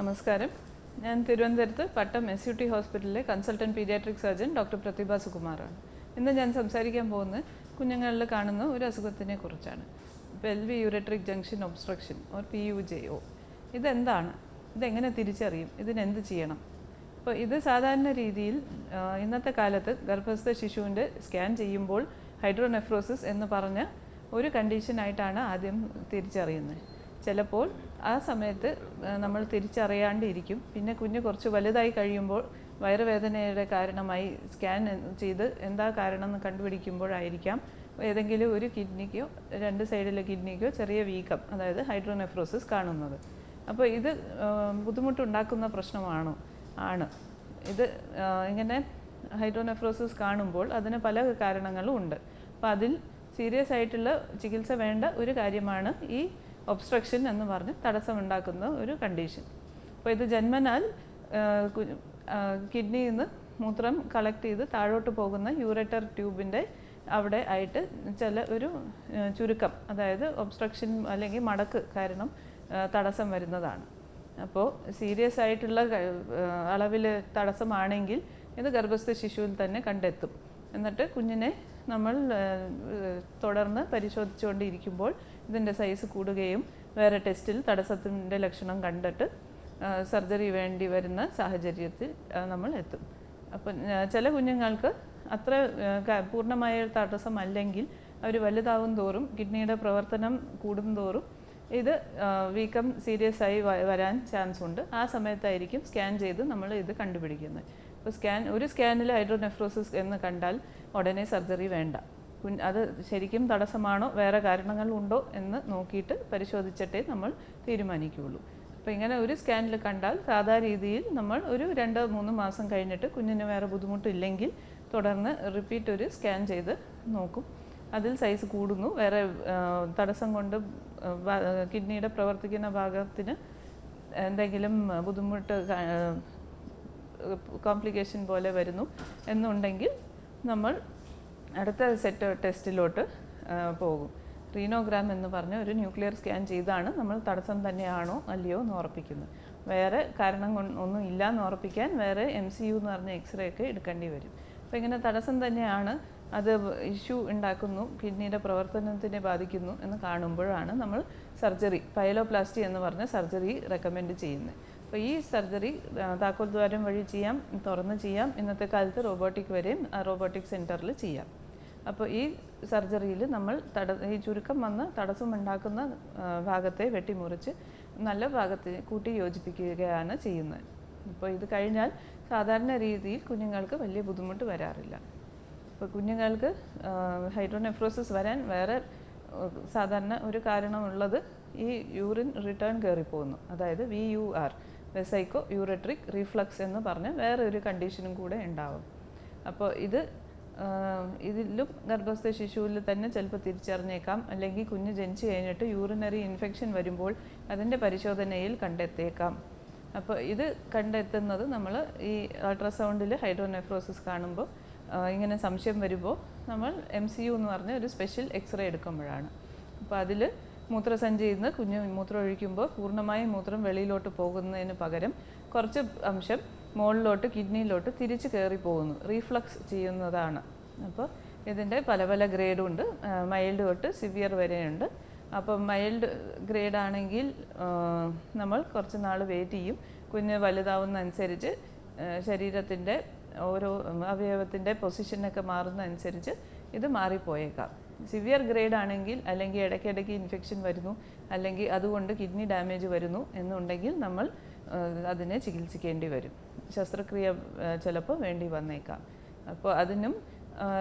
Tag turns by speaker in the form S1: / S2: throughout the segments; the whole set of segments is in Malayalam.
S1: നമസ്കാരം. ഞാൻ തിരുവനന്തപുരത്ത് പട്ടം എസ് യു ടി ഹോസ്പിറ്റലിലെ consultant paediatric surgeon doctor Prathibha സുകുമാറാണ്. ഇന്ന് ഞാൻ സംസാരിക്കാൻ പോകുന്നത് കുഞ്ഞുങ്ങളിൽ കാണുന്ന ഒരു അസുഖത്തിനെ കുറിച്ചാണ്. Pelviureteric junction obstruction or P U J O ഇതെന്താണ്? ഇതെങ്ങനെ തിരിച്ചറിയും? ഇതിനെന്ത് ചെയ്യണം? അപ്പോൾ ഇത് സാധാരണ രീതിയിൽ ഇന്നത്തെ കാലത്ത് ഗർഭസ്ഥ ശിശുവിന്റെ സ്കാൻ ചെയ്യുമ്പോൾ ഹൈഡ്രോനെഫ്രോസിസ് എന്ന് പറഞ്ഞ ഒരു കണ്ടീഷനായിട്ടാണ് ആദ്യം തിരിച്ചറിയുന്നത്. ചിലപ്പോൾ ആ സമയത്ത് നമ്മൾ തിരിച്ചറിയാണ്ടിരിക്കും. പിന്നെ കുഞ്ഞ് കുറച്ച് വലുതായി കഴിയുമ്പോൾ വയറുവേദനയുടെ കാരണമായി സ്കാൻ ചെയ്ത് എന്താ കാരണം എന്ന് കണ്ടുപിടിക്കുമ്പോഴായിരിക്കാം ഏതെങ്കിലും ഒരു കിഡ്നിക്കോ രണ്ട് സൈഡിലെ കിഡ്നിക്കോ ചെറിയ വീക്കം അതായത് ഹൈഡ്രോനെഫ്രോസിസ് കാണുന്നത്. അപ്പോൾ ഇത് ബുദ്ധിമുട്ടുണ്ടാക്കുന്ന പ്രശ്നമാണോ? ആണ്. ഇത് ഇങ്ങനെ ഹൈഡ്രോനെഫ്രോസിസ് കാണുമ്പോൾ അതിന് പല കാരണങ്ങളും ഉണ്ട്. അപ്പോൾ അതിൽ സീരിയസ് ആയിട്ടുള്ള ചികിത്സ വേണ്ട ഒരു കാര്യമാണ് ഈ ഒബ്സ്ട്രക്ഷൻ എന്ന് പറഞ്ഞ് തടസ്സമുണ്ടാക്കുന്ന ഒരു കണ്ടീഷൻ അപ്പോൾ ഇത് ജന്മനാൽ കിഡ്നിയിൽ നിന്ന് മൂത്രം കളക്ട് ചെയ്ത് താഴോട്ട് പോകുന്ന യൂറേറ്റർ ട്യൂബിന്റെ അവിടെ ആയിട്ട് ചില ഒരു ചുരുക്കം അതായത് ഒബ്സ്ട്രക്ഷൻ അല്ലെങ്കിൽ മടക്ക് കാരണം തടസ്സം വരുന്നതാണ്. അപ്പോൾ സീരിയസ് ആയിട്ടുള്ള അളവിൽ തടസ്സമാണെങ്കിൽ ഇത് ഗർഭസ്ഥ ശിശുവിൽ തന്നെ കണ്ടെത്തും. എന്നിട്ട് കുഞ്ഞിനെ നമ്മൾ തുടർന്ന് പരിശോധിച്ചുകൊണ്ടിരിക്കുമ്പോൾ ഇതിന്റെ സൈസ് കൂടുകയും വേറെ ടെസ്റ്റിൽ തടസ്സത്തിന്റെ ലക്ഷണം കണ്ടിട്ട് സർജറി വേണ്ടി വരുന്ന സാഹചര്യത്തിൽ നമ്മൾ എത്തും. അപ്പം ചില കുഞ്ഞുങ്ങൾക്ക് അത്ര പൂർണമായ തടസ്സം തടസ്സമല്ലെങ്കിൽ അവർ വലുതാവും തോറും കിഡ്നിയുടെ പ്രവർത്തനം കൂടും തോറും ഇത് വീക്കം സീരിയസ് ആയി വരാൻ ചാൻസ് ഉണ്ട്. ആ സമയത്തായിരിക്കും സ്കാൻ ചെയ്ത് നമ്മൾ ഇത് കണ്ടുപിടിക്കുന്നത്. ഇപ്പോൾ സ്കാൻ ഒരു സ്കാനിൽ ഹൈഡ്രോനെഫ്രോസിസ് എന്ന് കണ്ടാൽ ഉടനെ സർജറി വേണ്ട. അത് ശരിക്കും തടസ്സമാണോ വേറെ കാരണങ്ങളുണ്ടോ എന്ന് നോക്കിയിട്ട് പരിശോധിച്ചിട്ടേ നമ്മൾ തീരുമാനിക്കുകയുള്ളൂ. അപ്പോൾ ഇങ്ങനെ ഒരു സ്കാനിൽ കണ്ടാൽ സാധാ രീതിയിൽ നമ്മൾ ഒരു രണ്ട് മൂന്ന് മാസം കഴിഞ്ഞിട്ട് കുഞ്ഞിന് വേറെ ബുദ്ധിമുട്ടില്ലെങ്കിൽ തുടർന്ന് റിപ്പീറ്റ് ഒരു സ്കാൻ ചെയ്ത് നോക്കും. അതിൽ സൈസ് കൂടുന്നു. വേറെ തടസ്സം കൊണ്ട് കിഡ്നിയുടെ പ്രവർത്തിക്കുന്ന ഭാഗത്തിന് എന്തെങ്കിലും ബുദ്ധിമുട്ട് കോംപ്ലിക്കേഷൻ പോലെ വരുന്നു. എന്നുണ്ടെങ്കിൽ നമ്മൾ അടുത്ത സെറ്റ് ടെസ്റ്റിലോട്ട് പോകും. റീനോഗ്രാം എന്ന് പറഞ്ഞ ഒരു ന്യൂക്ലിയർ സ്കാൻ ചെയ്താണ് നമ്മൾ തടസ്സം തന്നെയാണോ അല്ലയോ എന്ന് ഉറപ്പിക്കുന്നത്. വേറെ കാരണം ഒന്നും ഇല്ല എന്ന് ഉറപ്പിക്കാൻ വേറെ എം സി യു എന്ന് പറഞ്ഞ എക്സ്റേ ഒക്കെ എടുക്കേണ്ടി വരും. അപ്പോൾ ഇങ്ങനെ തടസ്സം തന്നെയാണ് അത് ഇഷ്യൂ ഉണ്ടാക്കുന്നു കിഡ്നിയുടെ പ്രവർത്തനത്തിനെ ബാധിക്കുന്നു എന്ന് കാണുമ്പോഴാണ് നമ്മൾ സർജറി പൈലോപ്ലാസ്റ്റി എന്ന് പറഞ്ഞ സർജറി റെക്കമെൻഡ് ചെയ്യുന്നത്. അപ്പോൾ ഈ സർജറി താക്കോൽ ദ്വാരം വഴി ചെയ്യാം തുറന്ന് ചെയ്യാം. ഇന്നത്തെ കാലത്ത് റോബോട്ടിക് വരെയും റോബോട്ടിക് സെന്ററിൽ ചെയ്യാം. അപ്പോൾ ഈ സർജറിയിൽ നമ്മൾ തട ഈ ചുരുക്കം വന്ന് തടസ്സമുണ്ടാക്കുന്ന ഭാഗത്തെ വെട്ടിമുറിച്ച് നല്ല ഭാഗത്തെ കൂട്ടി യോജിപ്പിക്കുകയാണ് ചെയ്യുന്നത്. അപ്പോൾ ഇത് കഴിഞ്ഞാൽ സാധാരണ രീതിയിൽ കുഞ്ഞുങ്ങൾക്ക് വലിയ ബുദ്ധിമുട്ട് വരാറില്ല. അപ്പോൾ കുഞ്ഞുങ്ങൾക്ക് ഹൈഡ്രോനെഫ്രോസിസ് വരാൻ വേറെ സാധാരണ ഒരു കാരണമുള്ളത് ഈ യൂറിൻ റിട്ടേൺ കയറിപ്പോകുന്നു അതായത് V U R vesicoureteric reflux എന്ന് പറഞ്ഞ് വേറെ ഒരു കണ്ടീഷനും കൂടെ ഉണ്ടാവും. അപ്പോൾ ഇത് ഇതിലും ഗർഭസ്ഥ ശിശുവിൽ തന്നെ ചിലപ്പോൾ തിരിച്ചറിഞ്ഞേക്കാം. അല്ലെങ്കിൽ കുഞ്ഞ് ജനിച്ചു കഴിഞ്ഞിട്ട് യൂറിനറി ഇൻഫെക്ഷൻ വരുമ്പോൾ അതിന്റെ പരിശോധനയിൽ കണ്ടെത്തേക്കാം അപ്പോൾ ഇത് കണ്ടെത്തുന്നത് നമ്മൾ ഈ അൾട്രാസൗണ്ടിൽ ഹൈഡ്രോനെഫ്രോസിസ് കാണുമ്പോൾ ഇങ്ങനെ സംശയം വരുമ്പോൾ നമ്മൾ എം സി യു എന്ന് പറഞ്ഞ ഒരു സ്പെഷ്യൽ എക്സ്റേ എടുക്കുമ്പോഴാണ്. അപ്പോൾ അതിൽ മൂത്രസഞ്ചിയിൽ നിന്ന് കുഞ്ഞ് മൂത്രം ഒഴിക്കുമ്പോൾ പൂർണമായും മൂത്രം വെളിയിലോട്ട് പോകുന്നതിന് പകരം കുറച്ച് അംശം മുകളിലോട്ട് കിഡ്നിയിലോട്ട് തിരിച്ച് കയറി പോകുന്നു. റീഫ്ലക്സ് ചെയ്യുന്നതാണ്. അപ്പോൾ ഇതിന്റെ പല പല ഗ്രേഡും ഉണ്ട്. മൈൽഡ് തൊട്ട് സിവിയർ വരെയുണ്ട്. അപ്പം മൈൽഡ് ഗ്രേഡ് ആണെങ്കിൽ നമ്മൾ കുറച്ച് നാൾ വെയിറ്റ് ചെയ്യും. കുഞ്ഞ് വലുതാവുന്ന അനുസരിച്ച് ശരീരത്തിന്റെ ഓരോ അവയവത്തിന്റെ പൊസിഷനൊക്കെ മാറുന്നതനുസരിച്ച് ഇത് മാറിപ്പോയേക്കാം. സിവിയർ ഗ്രേഡ് ആണെങ്കിൽ അല്ലെങ്കിൽ ഇടയ്ക്കിടയ്ക്ക് ഇൻഫെക്ഷൻ വരുന്നു അല്ലെങ്കിൽ അതുകൊണ്ട് കിഡ്നി ഡാമേജ് വരുന്നു എന്നുണ്ടെങ്കിൽ നമ്മൾ അതിനെ ചികിത്സിക്കേണ്ടി വരും. ശസ്ത്രക്രിയ ചിലപ്പോൾ വേണ്ടി വന്നേക്കാം. അപ്പോൾ അതിനും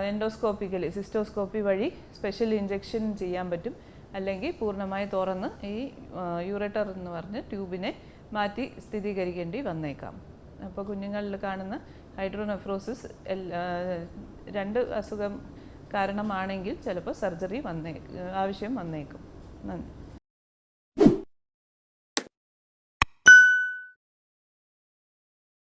S1: എൻഡോസ്കോപ്പിക്കലി സിസ്റ്റോസ്കോപ്പി വഴി സ്പെഷ്യൽ ഇഞ്ചെക്ഷൻ ചെയ്യാൻ പറ്റും. അല്ലെങ്കിൽ പൂർണമായി തുറന്ന് ഈ യൂറേറ്റർ എന്ന് പറഞ്ഞ് ട്യൂബിനെ മാറ്റി സ്ഥിരീകരിക്കേണ്ടി വന്നേക്കാം. അപ്പോൾ കുഞ്ഞുങ്ങളിൽ കാണുന്ന ഹൈഡ്രോനെഫ്രോസിസ് രണ്ട് അസുഖം കാരണമാണെങ്കിൽ ചിലപ്പോൾ സർജറി വന്നേ ആവശ്യം വന്നേക്കും. നന്ദി.